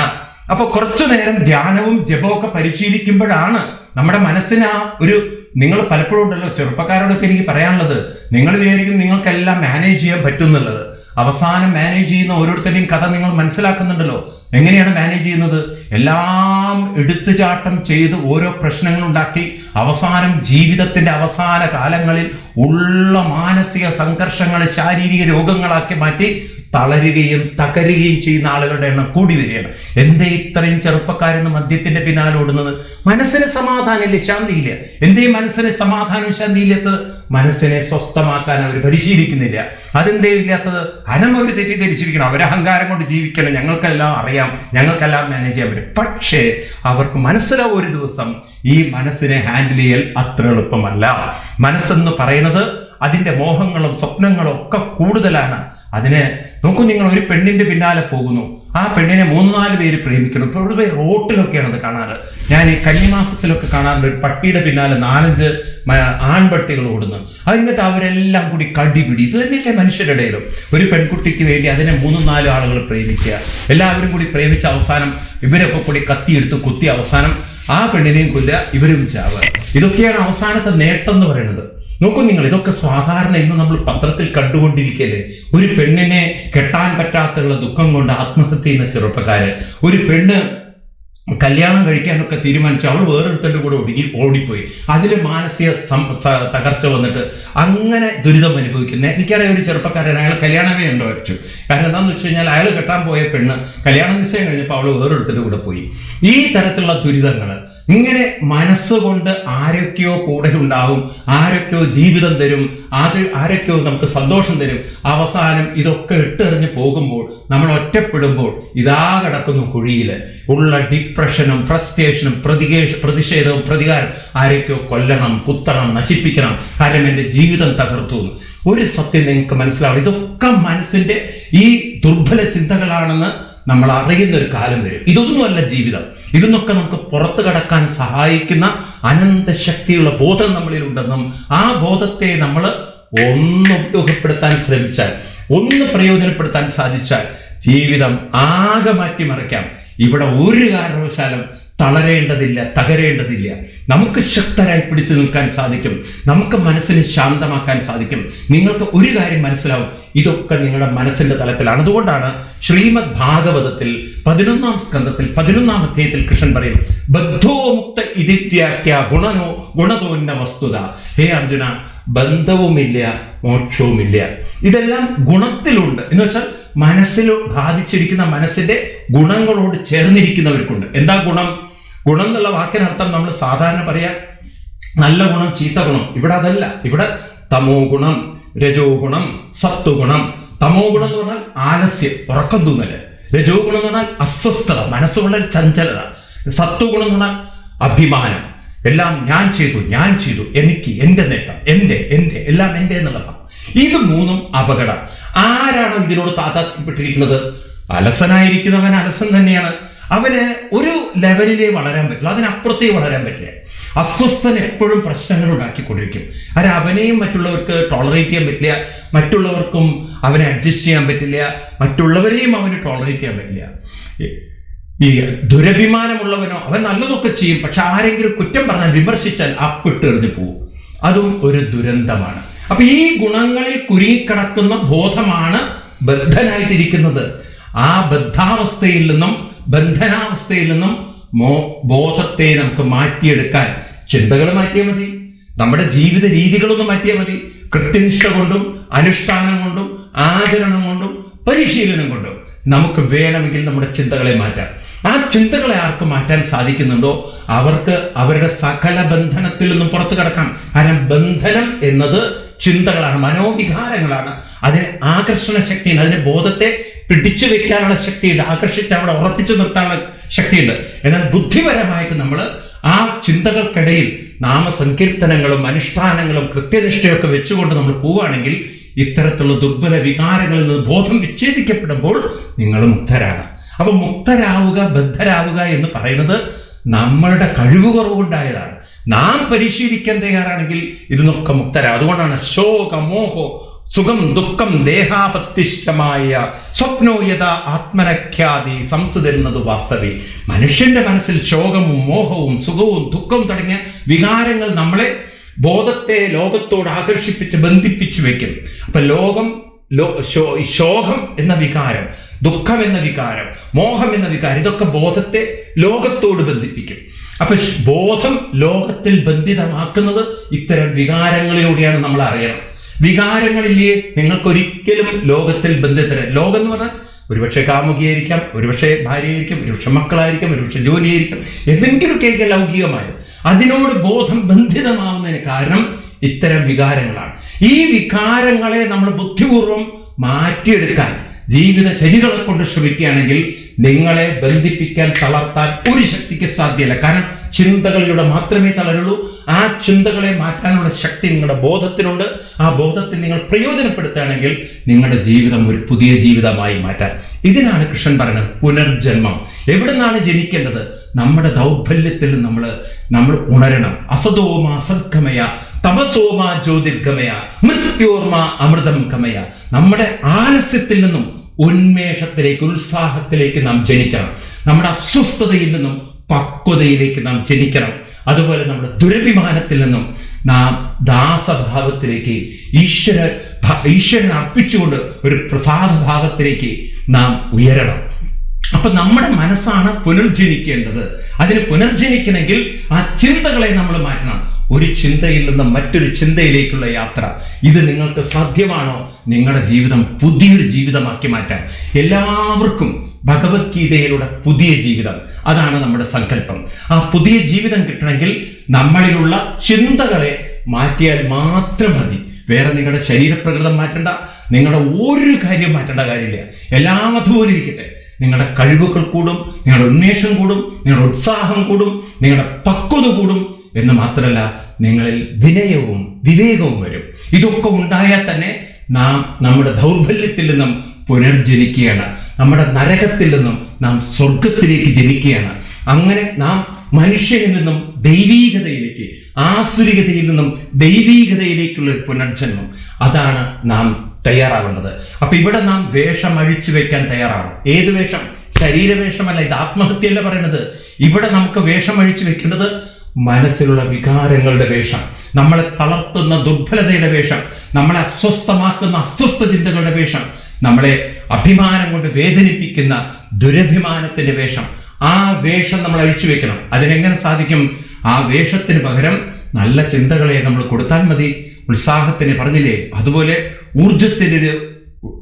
അപ്പൊ കുറച്ചു നേരം ധ്യാനവും ജപമൊക്കെ പരിശീലിക്കുമ്പോഴാണ് നമ്മുടെ മനസ്സിന് ആ ഒരു നിങ്ങൾ പലപ്പോഴും ഉണ്ടല്ലോ ചെറുപ്പക്കാരോടൊക്കെ എനിക്ക് പറയാനുള്ളത് നിങ്ങൾ വിചാരിക്കും നിങ്ങൾക്കെല്ലാം മാനേജ് ചെയ്യാൻ പറ്റുന്നുള്ളത്. അവസാനം മാനേജ് ചെയ്യുന്ന ഓരോരുത്തരുടെയും കഥ നിങ്ങൾ മനസ്സിലാക്കുന്നുണ്ടല്ലോ. എങ്ങനെയാണ് മാനേജ് ചെയ്യുന്നത്? എല്ലാം എടുത്തുചാട്ടം ചെയ്ത് ഓരോ പ്രശ്നങ്ങൾ ഉണ്ടാക്കി അവസാനം ജീവിതത്തിന്റെ അവസാന കാലങ്ങളിൽ ഉള്ള മാനസിക സംഘർഷങ്ങളെ ശാരീരിക രോഗങ്ങളാക്കി മാറ്റി തളരുകയും തകരുകയും ചെയ്യുന്ന ആളുകളുടെ എണ്ണം കൂടി വരികയാണ്. എന്തേ ഇത്രയും ചെറുപ്പക്കാരെന്ന് മദ്യത്തിന്റെ പിന്നാലെ ഓടുന്നത്? മനസ്സിന് സമാധാനമില്ല? ശാന്തിയില്ല? എന്തേ മനസ്സിന് സമാധാനം ശാന്തിയില്ലാത്തത്? മനസ്സിനെ സ്വസ്ഥമാക്കാൻ അവർ പരിശീലിക്കുന്നില്ല. അതെന്തേ ഇല്ലാത്തത്? അരം അവർ തെറ്റിദ്ധരിച്ചിരിക്കണം. അവർ അഹങ്കാരം കൊണ്ട് ജീവിക്കണം. ഞങ്ങൾക്കെല്ലാം അറിയാം. ഞങ്ങൾക്കെല്ലാം മാനേജ് ചെയ്യാൻ പറ്റും. പക്ഷേ അവർക്ക് മനസ്സിലാവും ഒരു ദിവസം ഈ മനസ്സിനെ ഹാൻഡിൽ ചെയ്യൽ അത്ര എളുപ്പമല്ല. മനസ്സെന്ന് പറയുന്നത് അതിന്റെ മോഹങ്ങളും സ്വപ്നങ്ങളും ഒക്കെ കൂടുതലാണ്. അതിന് നോക്കൂ നിങ്ങൾ ഒരു പെണ്ണിന്റെ പിന്നാലെ പോകുന്നു. ആ പെണ്ണിനെ മൂന്ന് നാല് പേര് ഇപ്പോൾ പൊതുവെ റോട്ടിലൊക്കെയാണ് അത് കാണാറ്. ഞാൻ ഈ കന്നിമാസത്തിലൊക്കെ കാണാറുണ്ട് ഒരു പട്ടിയുടെ പിന്നാലെ നാലഞ്ച് ആൺപട്ടികൾ ഓടുന്നു അത് എന്നിട്ട് അവരെല്ലാം കൂടി കടിപിടി ഇത് തന്നെയല്ലേ മനുഷ്യരുടെ ഇടയിലും. ഒരു പെൺകുട്ടിക്ക് വേണ്ടി അതിനെ മൂന്നും നാലും ആളുകൾ പ്രേമിക്കുക. എല്ലാവരും കൂടി പ്രേമിച്ച അവസാനം ഇവരൊക്കെ കൂടി കത്തിയെടുത്ത് കുത്തി അവസാനം ആ പെണ്ണിനെയും കൊല്ലുക ഇവരും ചാവുക. ഇതൊക്കെയാണ് അവസാനത്തെ നേട്ടം എന്ന് പറയുന്നത്. നോക്കൂ നിങ്ങൾ ഇതൊക്കെ സാധാരണ ഇന്ന് നമ്മൾ പത്രത്തിൽ കണ്ടുകൊണ്ടിരിക്കല്ലേ? ഒരു പെണ്ണിനെ കെട്ടാൻ പറ്റാത്തുള്ള ദുഃഖം കൊണ്ട് ആത്മഹത്യ ചെയ്യുന്ന ചെറുപ്പക്കാര് ഒരു പെണ്ണ് കല്യാണം കഴിക്കാനൊക്കെ തീരുമാനിച്ചു അവൾ വേറൊരുത്തന്റെ കൂടെ ഒടുങ്ങി ഓടിപ്പോയി. അതിൽ മാനസിക തകർച്ച വന്നിട്ട് അങ്ങനെ ദുരിതം അനുഭവിക്കുന്ന എനിക്കറിയാം ഒരു ചെറുപ്പക്കാരൻ അയാൾ കല്യാണമേ ഉണ്ടോ വെച്ചു കാരണം എന്താണെന്ന് വെച്ച് കഴിഞ്ഞാൽ അയാൾ കെട്ടാൻ പോയ പെണ്ണ് കല്യാണ നിശ്ചയം കഴിഞ്ഞപ്പോൾ അവൾ വേറൊരുത്തന്റെ കൂടെ പോയി. ഈ തരത്തിലുള്ള ദുരിതങ്ങൾ ഇങ്ങനെ മനസ്സുകൊണ്ട് ആരൊക്കെയോ കൂടെ ഉണ്ടാവും ആരൊക്കെയോ ജീവിതം തരും അത് ആരൊക്കെയോ നമുക്ക് സന്തോഷം തരും. അവസാനം ഇതൊക്കെ ഇട്ടെറിഞ്ഞ് പോകുമ്പോൾ നമ്മൾ ഒറ്റപ്പെടുമ്പോൾ ഇതാ കിടക്കുന്നു കുഴിയിൽ ഉള്ള ഡിപ്രഷനും ഫ്രസ്ട്രേഷനും പ്രതികേഷ പ്രതിഷേധവും പ്രതികാരം ആരൊക്കെയോ കൊല്ലണം കുത്തണം നശിപ്പിക്കണം. കാരണം എന്റെ ജീവിതം തകർത്തു ഒരു സത്യം നിങ്ങൾക്ക് മനസ്സിലാവും ഇതൊക്കെ മനസ്സിന്റെ ഈ ദുർബല ചിന്തകളാണെന്ന് നമ്മൾ അറിയുന്ന ഒരു കാലം വരും. ഇതൊന്നുമല്ല ജീവിതം. ഇതൊന്നൊക്കെ നമുക്ക് പുറത്തു കടക്കാൻ സഹായിക്കുന്ന അനന്ത ശക്തിയുള്ള ബോധം നമ്മളിൽ ഉണ്ടെന്നും ആ ബോധത്തെ നമ്മൾ ഒന്ന് ഉപയോഗപ്പെടുത്താൻ ശ്രമിച്ചാൽ ഒന്ന് പ്രയോജനപ്പെടുത്താൻ സാധിച്ചാൽ ജീവിതം ആകെ മാറ്റിമറിക്കാം. ഇവിടെ ഒരു കാരണവശാലും തളരേണ്ടതില്ല തകരേണ്ടതില്ല. നമുക്ക് ശക്തരായി പിടിച്ചു നിൽക്കാൻ സാധിക്കും. നമുക്ക് മനസ്സിനെ ശാന്തമാക്കാൻ സാധിക്കും. നിങ്ങൾക്ക് ഒരു കാര്യം മനസ്സിലാവും. ഇതൊക്കെ നിങ്ങളുടെ മനസ്സിന്റെ തലത്തിലാണ്. അതുകൊണ്ടാണ് ശ്രീമദ് ഭാഗവതത്തിൽ പതിനൊന്നാം സ്കന്ധത്തിൽ പതിനൊന്നാം അധ്യായത്തിൽ കൃഷ്ണൻ പറയും ബദ്ധോ മുക്ത ഇതിത്യാഖ്യ ഗുണനോ ഗുണതോന്ന വസ്തുത. ഹേ അർജുന ബന്ധവുമില്ല മോക്ഷവുമില്ല. ഇതെല്ലാം ഗുണത്തിലുണ്ട്. എന്ന് വെച്ചാൽ മനസ്സിൽ ബാധിച്ചിരിക്കുന്ന മനസ്സിന്റെ ഗുണങ്ങളോട് ചേർന്നിരിക്കുന്നവർക്കുണ്ട്. എന്താ ഗുണം? ഗുണം എന്നുള്ള വാക്കിനർത്ഥം നമ്മൾ സാധാരണ പറയാ നല്ല ഗുണം ചീത്ത ഗുണം. ഇവിടെ അതല്ല. ഇവിടെ തമോ ഗുണം രജോ ഗുണം സത്വ ഗുണം. തമോ ഗുണം എന്ന് പറഞ്ഞാൽ ആലസ്യം ഉറക്കം തൂന്നൽ രജോ ഗുണം എന്ന് പറഞ്ഞാൽ അസ്വസ്ഥത മനസ്സ് ചഞ്ചലത. സത്വഗുണം എന്ന് പറഞ്ഞാൽ അഭിമാനം. എല്ലാം ഞാൻ ചെയ്തു ഞാൻ ചെയ്തു എനിക്ക് എന്റെ നേട്ടം എന്റെ എന്റെ എല്ലാം എന്റെ എന്നുള്ളതാണ് ഇത് മൂന്നും അപകടം. ആരാണ് ഇതിനോട് താതാത്മ്യപ്പെട്ടിരിക്കുന്നത്? അലസനായിരിക്കുന്നവൻ അലസൻ തന്നെയാണ്. അവന് ഒരു ലെവലിലേ വളരാൻ പറ്റില്ല അതിനപ്പുറത്തേ വളരാൻ പറ്റില്ല. അസ്വസ്ഥൻ എപ്പോഴും പ്രശ്നങ്ങൾ ഉണ്ടാക്കിക്കൊണ്ടിരിക്കും. അത് അവനെയും മറ്റുള്ളവർക്ക് ടോളറേറ്റ് ചെയ്യാൻ പറ്റില്ല. മറ്റുള്ളവർക്കും അവനെ അഡ്ജസ്റ്റ് ചെയ്യാൻ പറ്റില്ല. മറ്റുള്ളവരെയും അവന് ടോളറേറ്റ് ചെയ്യാൻ പറ്റില്ല. ഈ ദുരഭിമാനമുള്ളവനോ അവൻ നല്ലതൊക്കെ ചെയ്യും പക്ഷെ ആരെങ്കിലും കുറ്റം പറഞ്ഞാൽ വിമർശിച്ചാൽ അപ്പിട്ടെറിഞ്ഞു പോകും അതും ഒരു ദുരന്തമാണ്. അപ്പൊ ഈ ഗുണങ്ങളിൽ കുരുങ്ങിക്കിടക്കുന്ന ബോധമാണ് ബദ്ധനായിട്ടിരിക്കുന്നത്. ആ ബദ്ധാവസ്ഥയിൽ നിന്നും ബന്ധനാവസ്ഥയിൽ നിന്നും മോ ബോധത്തെ നമുക്ക് മാറ്റിയെടുക്കാൻ ചിന്തകൾ മാറ്റിയാൽ മതി. നമ്മുടെ ജീവിത രീതികളൊന്നും മാറ്റിയാൽ മതി. കൃത്യനിഷ്ഠ കൊണ്ടും അനുഷ്ഠാനം കൊണ്ടും ആചരണം കൊണ്ടും പരിശീലനം കൊണ്ടും നമുക്ക് വേണമെങ്കിൽ നമ്മുടെ ചിന്തകളെ മാറ്റാം. ആ ചിന്തകളെ ആർക്ക് മാറ്റാൻ സാധിക്കുന്നുണ്ടോ? അവർക്ക് അവരുടെ സകല ബന്ധനത്തിൽ നിന്നും പുറത്തു കിടക്കാം. കാരണം ബന്ധനം എന്നത് ചിന്തകളാണ് മനോവികാരങ്ങളാണ്. അതിന് ആകർഷണ ശക്തിയാണ് അതിന് ബോധത്തെ പിടിച്ചു വെക്കാനുള്ള ശക്തിയുണ്ട്. ആകർഷിച്ച് അവിടെ ഉറപ്പിച്ചു നിർത്താനുള്ള ശക്തിയുണ്ട്. എന്നാൽ ബുദ്ധിപരമായിട്ട് നമ്മൾ ആ ചിന്തകൾക്കിടയിൽ നാമസങ്കീർത്തനങ്ങളും അനുഷ്ഠാനങ്ങളും കൃത്യനിഷ്ഠയൊക്കെ വെച്ചുകൊണ്ട് നമ്മൾ പോവുകയാണെങ്കിൽ ഇത്തരത്തിലുള്ള ദുർബല വികാരങ്ങളിൽ നിന്ന് ബോധം വിച്ഛേദിക്കപ്പെടുമ്പോൾ നിങ്ങൾ മുക്തരാണ്. അപ്പൊ മുക്തരാവുക ബദ്ധരാവുക എന്ന് പറയുന്നത് നമ്മളുടെ കഴിവ് കുറവുണ്ടായതാണ് നാം പരിശീലിക്കാൻ തയ്യാറാണെങ്കിൽ ഇതിനൊക്കെ മുക്തരാ. അതുകൊണ്ടാണ് ശോക മോഹോ സുഖം ദുഃഖം ദേഹാപത്തിഷ്ടമായ സ്വപ്നോയത ആത്മനഖ്യാതി സംസുതരുന്നത് വാസവി. മനുഷ്യന്റെ മനസ്സിൽ ശോകവും മോഹവും സുഖവും ദുഃഖവും തുടങ്ങിയ വികാരങ്ങൾ നമ്മളെ ബോധത്തെ ലോകത്തോട് ആകർഷിപ്പിച്ച് ബന്ധിപ്പിച്ചു വെക്കും. അപ്പൊ ലോകം ശോകം എന്ന വികാരം ദുഃഖം എന്ന വികാരം മോഹം എന്ന വികാരം ഇതൊക്കെ ബോധത്തെ ലോകത്തോട് ബന്ധിപ്പിക്കും. അപ്പൊ ബോധം ലോകത്തിൽ ബന്ധിതമാക്കുന്നത് ഇത്തരം വികാരങ്ങളിലൂടെയാണ് നമ്മൾ അറിയണം വികാരങ്ങളില്ലേ നിങ്ങൾക്കൊരിക്കലും ലോകത്തിൽ ബന്ധത്തിന് ലോകം എന്ന് പറഞ്ഞാൽ ഒരുപക്ഷെ കാമുകിയായിരിക്കാം ഒരുപക്ഷെ ഭാര്യയായിരിക്കും ഒരുപക്ഷെ മക്കളായിരിക്കാം ഒരുപക്ഷെ ജോലിയായിരിക്കാം. എന്തെങ്കിലുമൊക്കെ ലൗകികമായത്. അതിനോട് ബോധം ബന്ധിതമാവുന്നതിന് കാരണം ഇത്തരം വികാരങ്ങളാണ്. ഈ വികാരങ്ങളെ നമ്മൾ ബുദ്ധിപൂർവം മാറ്റിയെടുക്കാൻ ജീവിത ചരികളെ കൊണ്ട് ശ്രമിക്കുകയാണെങ്കിൽ നിങ്ങളെ ബന്ധിപ്പിക്കാൻ തളർത്താൻ ഒരു ശക്തിക്ക് സാധ്യമല്ല കാരണം ചിന്തകളിലൂടെ മാത്രമേ തളരുള്ളൂ. ആ ചിന്തകളെ മാറ്റാനുള്ള ശക്തി നിങ്ങളുടെ ബോധത്തിനുണ്ട്. ആ ബോധത്തിൽ നിങ്ങൾ പ്രയോജനപ്പെടുത്തുകയാണെങ്കിൽ നിങ്ങളുടെ ജീവിതം ഒരു പുതിയ ജീവിതമായി മാറ്റാൻ. ഇതിനാണ് കൃഷ്ണൻ പറയുന്നത് പുനർജന്മം. എവിടെ നിന്നാണ് ജനിക്കേണ്ടത്? നമ്മുടെ ദൗർബല്യത്തിൽ നമ്മൾ നമ്മൾ ഉണരണം. അസതോമ അസദ്ഗമയ തപസോമ ജ്യോതിർഗമയ മൃത്യോർമ അമൃതം ഗമയ നമ്മുടെ ആലസ്യത്തിൽ നിന്നും ഉന്മേഷത്തിലേക്ക് ഉത്സാഹത്തിലേക്ക് നാം ജനിക്കണം. നമ്മുടെ അസ്വസ്ഥതയിൽ നിന്നും പക്വതയിലേക്ക് നാം ജനിക്കണം. അതുപോലെ നമ്മുടെ ദുരഭിമാനത്തിൽ നിന്നും നാം ദാസഭാവത്തിലേക്ക് ഈശ്വര ഈശ്വരൻ അർപ്പിച്ചുകൊണ്ട് ഒരു പ്രസാദ ഭാവത്തിലേക്ക് നാം ഉയരണം. അപ്പൊ നമ്മുടെ മനസ്സാണ് പുനർജനിക്കേണ്ടത്. അതിന് പുനർജനിക്കണമെങ്കിൽ ആ ചിന്തകളെ നമ്മൾ മാറ്റണം. ഒരു ചിന്തയിൽ നിന്ന് മറ്റൊരു ചിന്തയിലേക്കുള്ള യാത്ര. ഇത് നിങ്ങൾക്ക് സാധ്യമാണോ? നിങ്ങളുടെ ജീവിതം പുതിയൊരു ജീവിതമാക്കി മാറ്റാൻ. എല്ലാവർക്കും ഭഗവത്ഗീതയിലൂടെ പുതിയ ജീവിതം. അതാണ് നമ്മുടെ സങ്കല്പം. ആ പുതിയ ജീവിതം കിട്ടണമെങ്കിൽ നമ്മളിലുള്ള ചിന്തകളെ മാറ്റിയാൽ മാത്രം മതി. വേറെ നിങ്ങളുടെ ശരീരപ്രകൃതം മാറ്റണ്ട. നിങ്ങളുടെ ഒരു കാര്യം മാറ്റേണ്ട കാര്യമില്ല. എല്ലാം അതുപോലെ ഇരിക്കട്ടെ. നിങ്ങളുടെ കഴിവുകൾ കൂടും നിങ്ങളുടെ ഉന്മേഷം കൂടും നിങ്ങളുടെ ഉത്സാഹം കൂടും നിങ്ങളുടെ പക്വത കൂടും എന്ന് മാത്രമല്ല നിങ്ങളിൽ വിനയവും വിവേകവും വരും. ഇതൊക്കെ ഉണ്ടായാൽ തന്നെ നാം നമ്മുടെ ദൗർബല്യത്തിൽ നിന്നും പുനർജനിക്കുകയാണ്. നമ്മുടെ നരകത്തിൽ നിന്നും നാം സ്വർഗത്തിലേക്ക് ജനിക്കുകയാണ്. അങ്ങനെ നാം മനുഷ്യനിൽ നിന്നും ദൈവീകതയിലേക്ക് ആസുരികതയിൽ നിന്നും ദൈവീകതയിലേക്കുള്ള ഒരു പുനർജന്മം. അതാണ് നാം തയ്യാറാവേണ്ടത്. അപ്പൊ ഇവിടെ നാം വേഷം അഴിച്ചു വെക്കാൻ തയ്യാറാവണം. ഏത് വേഷം? ശരീരവേഷമല്ല ഇത് ആത്മഹത്യയല്ല പറയണത്. ഇവിടെ നമുക്ക് വേഷം അഴിച്ചു വെക്കേണ്ടത് മനസ്സിലുള്ള വികാരങ്ങളുടെ വേഷം നമ്മളെ തളർത്തുന്ന ദുർബലതയുടെ വേഷം നമ്മളെ അസ്വസ്ഥമാക്കുന്ന അസ്വസ്ഥ ചിന്തകളുടെ വേഷം നമ്മളെ അഭിമാനം കൊണ്ട് വേദനിപ്പിക്കുന്ന ദുരഭിമാനത്തിന്റെ വേഷം. ആ വേഷം നമ്മൾ അഴിച്ചു വെക്കണം. അതിനെങ്ങനെ സാധിക്കും? ആ വേഷത്തിന് പകരം നല്ല ചിന്തകളെ നമ്മൾ കൊടുത്താൽ മതി. ഉത്സാഹത്തിന് പറഞ്ഞില്ലേ? അതുപോലെ ഊർജത്തിന്റെ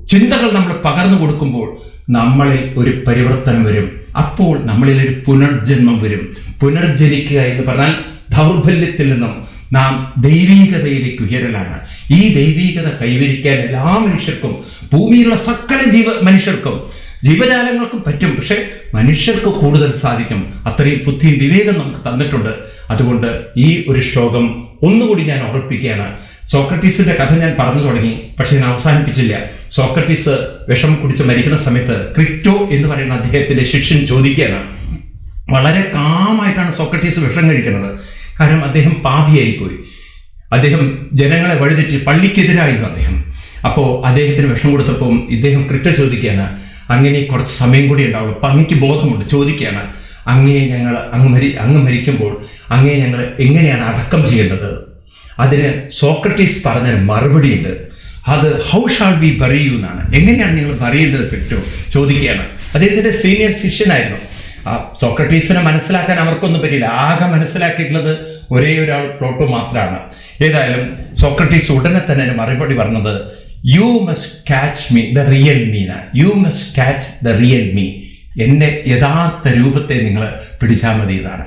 ചിന്തകൾ നമ്മൾ പകർന്നു കൊടുക്കുമ്പോൾ നമ്മളിൽ ഒരു പരിവർത്തനം വരും. അപ്പോൾ നമ്മളിൽ ഒരു പുനർജന്മം വരും. പുനർജനിക്കുക എന്ന് പറഞ്ഞാൽ ദൗർബല്യത്തിൽ നിന്നും നാം ദൈവീകതയിലേക്ക് ഉയരലാണ്. ഈ ദൈവീകത കൈവരിക്കാൻ എല്ലാ മനുഷ്യർക്കും ഭൂമിയിലുള്ള സകല ജീവ മനുഷ്യർക്കും ജീവജാലങ്ങൾക്കും പറ്റും. പക്ഷേ മനുഷ്യർക്ക് കൂടുതൽ സാധിക്കും. അത്രയും ബുദ്ധി വിവേകം നമുക്ക് തന്നിട്ടുണ്ട്. അതുകൊണ്ട് ഈ ഒരു ശ്ലോകം ഒന്നുകൂടി ഞാൻ ഓർപ്പിക്കുകയാണ്. സോക്രട്ടീസിന്റെ കഥ ഞാൻ പറഞ്ഞു തുടങ്ങി പക്ഷെ ഞാൻ അവസാനിപ്പിച്ചില്ല. സോക്രട്ടീസ് വിഷം കുടിച്ച് മരിക്കുന്ന സമയത്ത് ക്രിപ്റ്റോ എന്ന് പറയുന്ന അദ്ദേഹത്തിന്റെ ശിക്ഷൻ ചോദിക്കുകയാണ്. വളരെ കാമായിട്ടാണ് സോക്രട്ടീസ് വിഷം കഴിക്കുന്നത്. കാരണം അദ്ദേഹം പാപിയായി പോയി അദ്ദേഹം ജനങ്ങളെ വഴിതെറ്റി പള്ളിക്കെതിരായിരുന്നു അദ്ദേഹം. അപ്പോൾ അദ്ദേഹത്തിന് വിഷം കൊടുത്തപ്പം ഇദ്ദേഹം ക്രിക്കറ്റ് ചോദിക്കുകയാണ് അങ്ങനെ കുറച്ച് സമയം കൂടി ഉണ്ടാവുള്ളൂ. അപ്പം അങ്ങക്ക് ബോധമുണ്ട്. ചോദിക്കുകയാണ് അങ്ങേ ഞങ്ങൾ അങ്ങ് മരി അങ്ങ് മരിക്കുമ്പോൾ അങ്ങേ ഞങ്ങൾ എങ്ങനെയാണ് അടക്കം ചെയ്യേണ്ടത് അതിന് സോക്രട്ടീസ് പറഞ്ഞൊരു മറുപടിയുണ്ട് അത് ഹൗ ഷാൾ ബി ബറിയൂ എന്നാണ്. എങ്ങനെയാണ് നിങ്ങൾ പറയേണ്ടത് പറ്റുമോ ചോദിക്കുകയാണ്. അദ്ദേഹത്തിന്റെ സീനിയർ ശിഷ്യനായിരുന്നു ആ സോക്രട്ടീസിനെ മനസ്സിലാക്കാൻ അവർക്കൊന്നും പറ്റിയില്ല. ആകെ മനസ്സിലാക്കിയിട്ടുള്ളത് ഒരേ ഒരാൾ പ്ലോട്ടോ മാത്രമാണ് ഏതായാലും സോക്രട്ടീസ് ഉടനെ തന്നെ മറുപടി പറഞ്ഞത് you must catch me the real Meena you must catch the real me എന്റെ യഥാർത്ഥ രൂപത്തെ നിങ്ങൾ പിടിച്ചാൽ മതി ഇതാണ്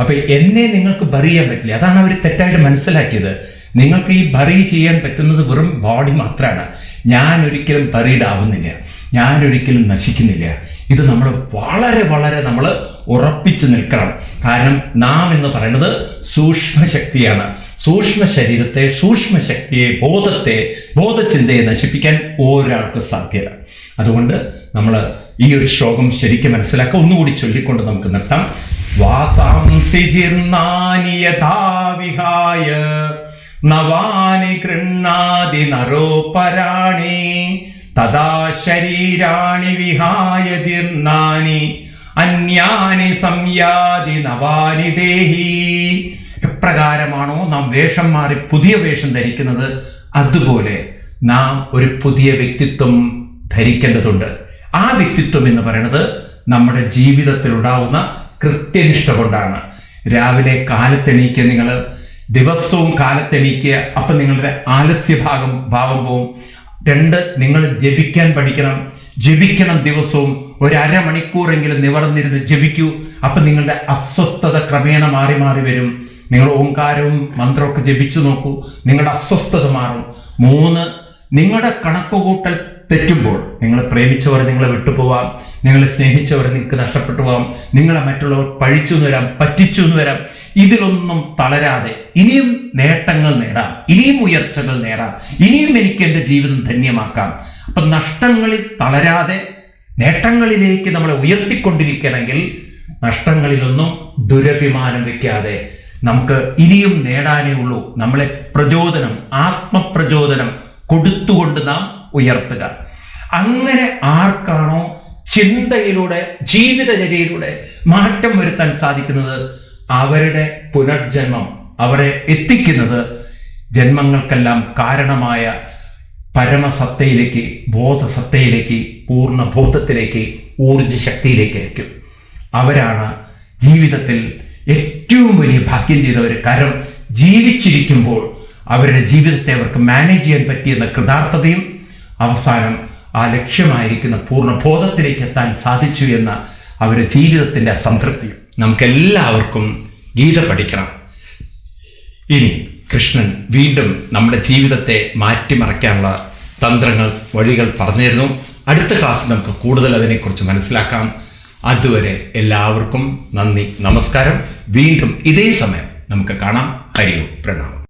അപ്പൊ എന്നെ നിങ്ങൾക്ക് ബറി ചെയ്യാൻ പറ്റില്ല. അതാണ് അവർ തെറ്റായിട്ട് മനസ്സിലാക്കിയത്. നിങ്ങൾക്ക് ഈ ബറി ചെയ്യാൻ പറ്റുന്നത് വെറും ബോഡി മാത്രമാണ് ഞാൻ ഒരിക്കലും ബറീഡ് ആവുന്നില്ല. ഞാൻ ഒരിക്കലും നശിക്കുന്നില്ല. ഇത് നമ്മൾ വളരെ വളരെ നമ്മൾ ഉറപ്പിച്ചു നിൽക്കണം. കാരണം നാം എന്ന് പറയുന്നത് സൂക്ഷ്മ ശക്തിയാണ് സൂക്ഷ്മ ശരീരത്തെ സൂക്ഷ്മ ശക്തിയെ ബോധത്തെ ബോധചിന്തയെ നശിപ്പിക്കാൻ ഒരാൾക്ക് സാധ്യത. അതുകൊണ്ട് നമ്മൾ ഈ ഒരു ശ്ലോകം ശരിക്കും മനസ്സിലാക്കുക. ഒന്നുകൂടി ചൊല്ലിക്കൊണ്ട് നമുക്ക് നിർത്താം. വാസാംസി ജീർണാനി യഥാ വിഹായ നവാനി ഗൃണ്ണാതി നരോപരാണി തഥാ ശരീരാണി വിഹായ ജീർണാനി അന്യാനി സംയാതി നവാനി ദേഹി. എപ്രകാരമാണോ നാം വേഷം മാറി പുതിയ വേഷം ധരിക്കുന്നത്? അതുപോലെ നാം ഒരു പുതിയ വ്യക്തിത്വം ധരിക്കേണ്ടതുണ്ട്. ആ വ്യക്തിത്വം എന്ന് പറയുന്നത് നമ്മുടെ ജീവിതത്തിൽ ഉണ്ടാവുന്ന കൃത്യനിഷ്ഠ കൊണ്ടാണ്. രാവിലെ കാലത്തെണീക്കുക നിങ്ങൾ ദിവസവും കാലത്തെണീക്കുക അപ്പം നിങ്ങളുടെ ആലസ്യ ഭാഗം ഭാവം പോവും. രണ്ട് നിങ്ങൾ ജപിക്കാൻ പഠിക്കണം. ജപിക്കണം ദിവസവും. ഒരു അരമണിക്കൂറെങ്കിലും നിവർന്നിരുന്ന് ജപിക്കൂ. അപ്പം നിങ്ങളുടെ അസ്വസ്ഥത ക്രമേണ മാറി മാറി വരും. നിങ്ങൾ ഓങ്കാരവും മന്ത്രമൊക്കെ ജപിച്ചു നോക്കൂ. നിങ്ങളുടെ അസ്വസ്ഥത മാറും. മൂന്ന് നിങ്ങളുടെ കണക്കുകൂട്ടൽ തെറ്റുമ്പോൾ നിങ്ങൾ പ്രേമിച്ചവർ നിങ്ങളെ വിട്ടുപോവാം നിങ്ങളെ സ്നേഹിച്ചവർ നിങ്ങൾക്ക് നഷ്ടപ്പെട്ടു പോവാം നിങ്ങളെ മറ്റുള്ളവർ പഴിച്ചു എന്ന് വരാം പറ്റിച്ചു എന്ന് വരാം. ഇതിലൊന്നും തളരാതെ ഇനിയും നേട്ടങ്ങൾ നേടാം ഇനിയും ഉയർച്ചകൾ നേടാം ഇനിയും എനിക്ക് എന്റെ ജീവിതം ധന്യമാക്കാം. അപ്പൊ നഷ്ടങ്ങളിൽ തളരാതെ നേട്ടങ്ങളിലേക്ക് നമ്മളെ ഉയർത്തിക്കൊണ്ടിരിക്കണമെങ്കിൽ നഷ്ടങ്ങളിലൊന്നും ദുരഭിമാനം വെക്കാതെ നമുക്ക് ഇനിയും നേടാനേ ഉള്ളൂ. നമ്മളെ പ്രചോദനം ആത്മപ്രചോദനം കൊടുത്തുകൊണ്ട് നാം ഉയർത്തുക. അങ്ങനെ ആർക്കാണോ ചിന്തയിലൂടെ ജീവിതചര്യയിലൂടെ മാറ്റം വരുത്താൻ സാധിക്കുന്നത്? അവരുടെ പുനർജന്മം അവരെ എത്തിക്കുന്നത് ജന്മങ്ങൾക്കെല്ലാം കാരണമായ പരമസത്തയിലേക്ക് ബോധസത്തയിലേക്ക് പൂർണ ബോധത്തിലേക്ക് ഊർജ ശക്തിയിലേക്ക് അയക്കും അവരാണ് ജീവിതത്തിൽ ഏറ്റവും വലിയ ഭാഗ്യം ചെയ്തവർ കാരണം ജീവിച്ചിരിക്കുമ്പോൾ അവരുടെ ജീവിതത്തെ അവർക്ക് മാനേജ് ചെയ്യാൻ പറ്റിയെന്ന കൃതാർത്ഥതയും അവസാനം ആ ലക്ഷ്യമായിരിക്കുന്ന പൂർണബോധത്തിലേക്ക് എത്താൻ സാധിച്ചു എന്ന അവരുടെ ജീവിതത്തിന്റെ സംതൃപ്തി നമുക്കെല്ലാവർക്കും ഗീത പഠിക്കണം. ഇനി കൃഷ്ണൻ വീണ്ടും നമ്മുടെ ജീവിതത്തെ മാറ്റിമറിക്കാനുള്ള തന്ത്രങ്ങൾ വഴികൾ പറഞ്ഞിരുന്നു. അടുത്ത ക്ലാസ്സിൽ നമുക്ക് കൂടുതൽ അതിനെക്കുറിച്ച് മനസ്സിലാക്കാം. അതുവരെ എല്ലാവർക്കും നന്ദി നമസ്കാരം. വീണ്ടും ഇതേ സമയം നമുക്ക് കാണാം. ഹരിയോ പ്രണാമം.